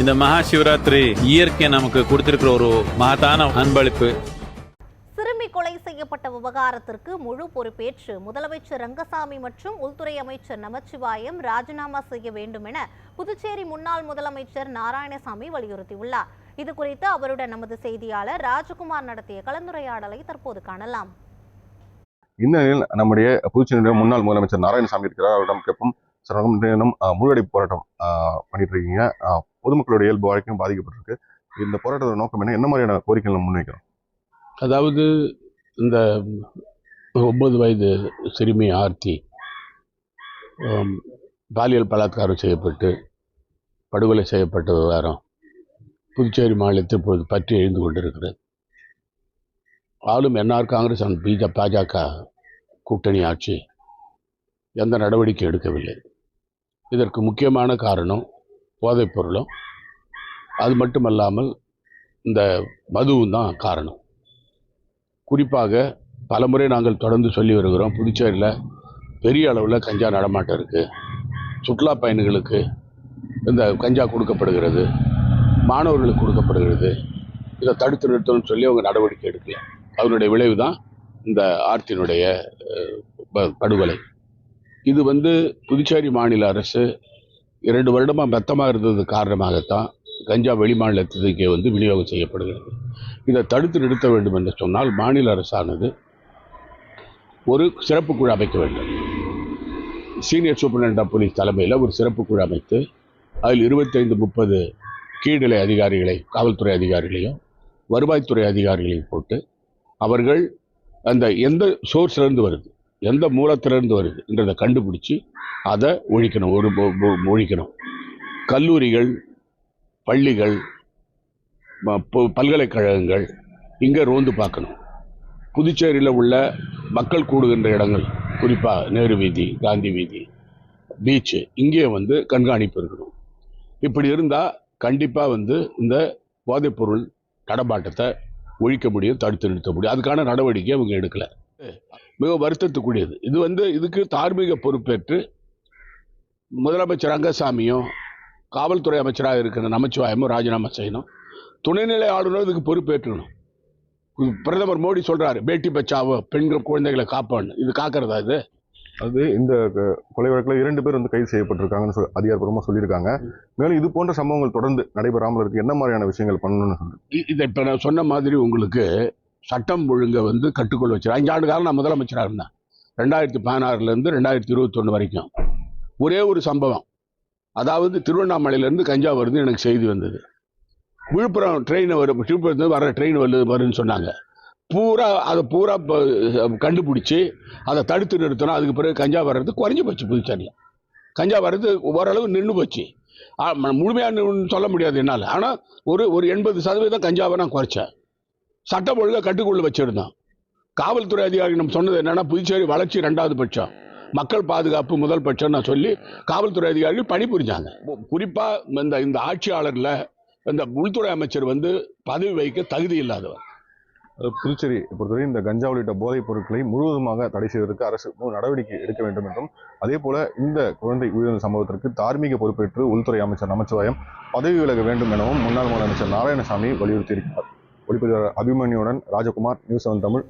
இந்த மகா சிவராத்திரி இயற்கை நமக்கு கொடுத்திருக்கிற ஒரு மகத்தான அன்பளிப்பு. சிறுமி கொலை செய்யப்பட்ட விவகாரத்திற்கு முழு பொறுப்பேற்று முதலமைச்சர் ரங்கசாமி மற்றும் உள்துறை அமைச்சர் நமச்சிவாயம் ராஜினாமா செய்ய வேண்டும் என புதுச்சேரி முன்னாள் முதலமைச்சர் நாராயணசாமி வலியுறுத்தியுள்ளார். இது குறித்து அவருடன் நமது செய்தியாளர் ராஜகுமார் நடத்திய கலந்துரையாடலை தற்போது காணலாம். இந்த நிலையில் நம்முடைய புதுச்சேரியுடைய முன்னாள் முதலமைச்சர் நாராயணசாமி இருக்கிறார். அவரிடம் கேட்போம். சார் வணக்கம் போராட்டம் பண்ணிட்டு இருக்கீங்க பொதுமக்களுடைய இயல்பு வாழ்க்கையும் பாதிக்கப்பட்டிருக்கு. இந்த போராட்டத்தோட நோக்கம் என்ன? என்ன மாதிரியான கோரிக்கைகள் முன்வைக்கிறோம்? அதாவது இந்த ஒன்பது வயது சிறுமி ஆர்த்தி பாலியல் பலாத்காரம் செய்யப்பட்டு படுகொலை செய்யப்பட்ட விவகாரம் புதுச்சேரி மாநிலத்தில் இப்பொழுது பற்றி எழுந்து கொண்டிருக்கிறது. ஆளும் என்ஆர் காங்கிரஸ் அண்ட் பிஜ பாஜக கூட்டணி ஆட்சி எந்த நடவடிக்கை எடுக்கவில்லை. இதற்கு முக்கியமான காரணம் போதைப் பொருளும். அது மட்டுமல்லாமல் இந்த மதுவும் தான் காரணம். குறிப்பாக பலமுறை நாங்கள் தொடர்ந்து சொல்லி வருகிறோம் புதுச்சேரியில் பெரிய அளவில் கஞ்சா நடமாட்டம் இருக்குது சுற்றுலா பயணிகளுக்கு இந்த கஞ்சா கொடுக்கப்படுகிறது. மாணவர்களுக்கு கொடுக்கப்படுகிறது. இதை தடுத்து நிறுத்தணும்னு சொல்லி அவங்க நடவடிக்கை எடுக்கல. அதனுடைய விளைவு தான் இந்த ஆர்த்தியினுடைய படுகொலை. இது வந்து புதுச்சேரி மாநில அரசு இரண்டு வருடமாக மெத்தமாக இருந்தது காரணமாகத்தான் கஞ்சா வெளி மாநிலத்திற்கே வந்து விநியோகம் செய்யப்படுகிறது. இதை தடுத்து நிறுத்த வேண்டும் என்று சொன்னால் மாநில அரசானது ஒரு சிறப்பு குழு அமைக்க வேண்டும். சீனியர் சூப்பரண்ட் ஆஃப் போலீஸ் தலைமையில் ஒரு சிறப்பு குழு அமைத்து அதில் இருபத்தைந்து முப்பது கீழ்நிலை அதிகாரிகளை காவல்துறை அதிகாரிகளையும் வருவாய்த்துறை அதிகாரிகளையும் போட்டு அவர்கள் அந்த எந்த சோர்ஸ்லேருந்து வருது எந்த மூலத்திலிருந்து வருதுன்றதை கண்டுபிடிச்சி அதை ஒழிக்கணும் ஒரு ஒழிக்கணும். கல்லூரிகள் பள்ளிகள் ம- பல்கலைக்கழகங்கள் இங்கே ரோந்து பார்க்கணும். புதுச்சேரியில் உள்ள மக்கள் கூடுகின்ற இடங்கள் குறிப்பாக நேரு வீதி காந்தி வீதி பீச்சு இங்கே வந்து கண்காணிப்பு இருக்கணும். இப்படி இருந்தால் கண்டிப்பாக வந்து இந்த போதைப்பொருள் நடமாட்டத்தை ஒழிக்க முடியும் தடுத்து நிறுத்த முடியும். அதுக்கான நடவடிக்கை அவங்க எடுக்கலை. மிக வருத்தத்துக்குரியது. இது வந்து இதுக்கு தார்மீக பொறுப்பேற்று முதலமைச்சர் ரங்கசாமியும் காவல்துறை அமைச்சராக இருக்கிற நமச்சிவாயமும் ராஜினாமா செய்யணும். துணைநிலை ஆளுநர் இதுக்கு பொறுப்பேற்றுக்கணும் பிரதமர் மோடி சொல்றாரு பேட்டி பச்சாவோ பெண்கள் குழந்தைகளை காப்பான்னு. இது காக்கிறதா இது? அது இந்த கொலை வழக்கில் இரண்டு பேர் வந்து கைது செய்யப்பட்டிருக்காங்கன்னு சொல் அதிகாரப்பூர்வமாக சொல்லியிருக்காங்க. மேலும் இது போன்ற சம்பவங்கள் தொடர்ந்து நடைபெறாமல் இருக்கு. என்ன மாதிரியான விஷயங்கள் பண்ணணும்னு சொல்லி இதை இப்போ நான் சொன்ன மாதிரி உங்களுக்கு சட்டம் ஒழுங்கை வந்து கட்டுக்கொள்ள வச்சு அஞ்சாண்டு காலம் நான் முதலமைச்சராக இருந்தேன். ரெண்டாயிரத்தி பதினாறுலேருந்து ரெண்டாயிரத்தி இருபத்தொன்று வரைக்கும். ஒரே ஒரு சம்பவம். அதாவது திருவண்ணாமலையிலேருந்து கஞ்சா எனக்கு செய்தி வந்தது. விழுப்புரம் ட்ரெயினை வரும் விழுப்புரத்துலேருந்து வர ட்ரெயின் வருது வருன்னு சொன்னாங்க. பூரா அதை பூரா கண்டுபிடிச்சி அதை தடுத்து நிறுத்தணும் அதுக்கு பிறகு கஞ்சா வர்றது குறைஞ்சி போச்சு புதுச்சேரியில். கஞ்சா வர்றது ஓரளவு நின்று போச்சு. முழுமையாக சொல்ல முடியாது என்னால். ஆனால் ஒரு ஒரு எண்பது சதவீதம் கஞ்சாவை நான் குறைச்சேன். சட்டம் ஒழுங்கை கட்டுக்குள்ள வச்சிருந்தான். காவல்துறை அதிகாரி நம்ம சொன்னது என்னன்னா புதுச்சேரி வளர்ச்சி ரெண்டாவது பட்சம். மக்கள் பாதுகாப்பு முதல் பட்சம் நான் சொல்லி காவல்துறை அதிகாரிகள் பணிபுரிஞ்சாங்க. குறிப்பா இந்த இந்த ஆட்சியாளர்ல இந்த உள்துறை அமைச்சர் வந்து பதவி வைக்க தகுதி இல்லாதவர். புதுச்சேரி பொறுத்தவரை இந்த கஞ்சா உள்ளிட்ட போதைப் பொருட்களை முழுவதுமாக தடை செய்வதற்கு அரசு முழு நடவடிக்கை எடுக்க வேண்டும் என்றும் அதே போல இந்த குழந்தை உயிரிழந்த சம்பவத்திற்கு தார்மீக பொறுப்பேற்று உள்துறை அமைச்சர் நமச்சிவாயம் பதவி விலக வேண்டும் எனவும் முன்னாள் முதலமைச்சர் நாராயணசாமி வலியுறுத்தியிருக்கிறார். ஒளிப்பதிவாளர் அபிமன்யுடன் ராஜகுமார் நியூஸ் செவன் தமிழ்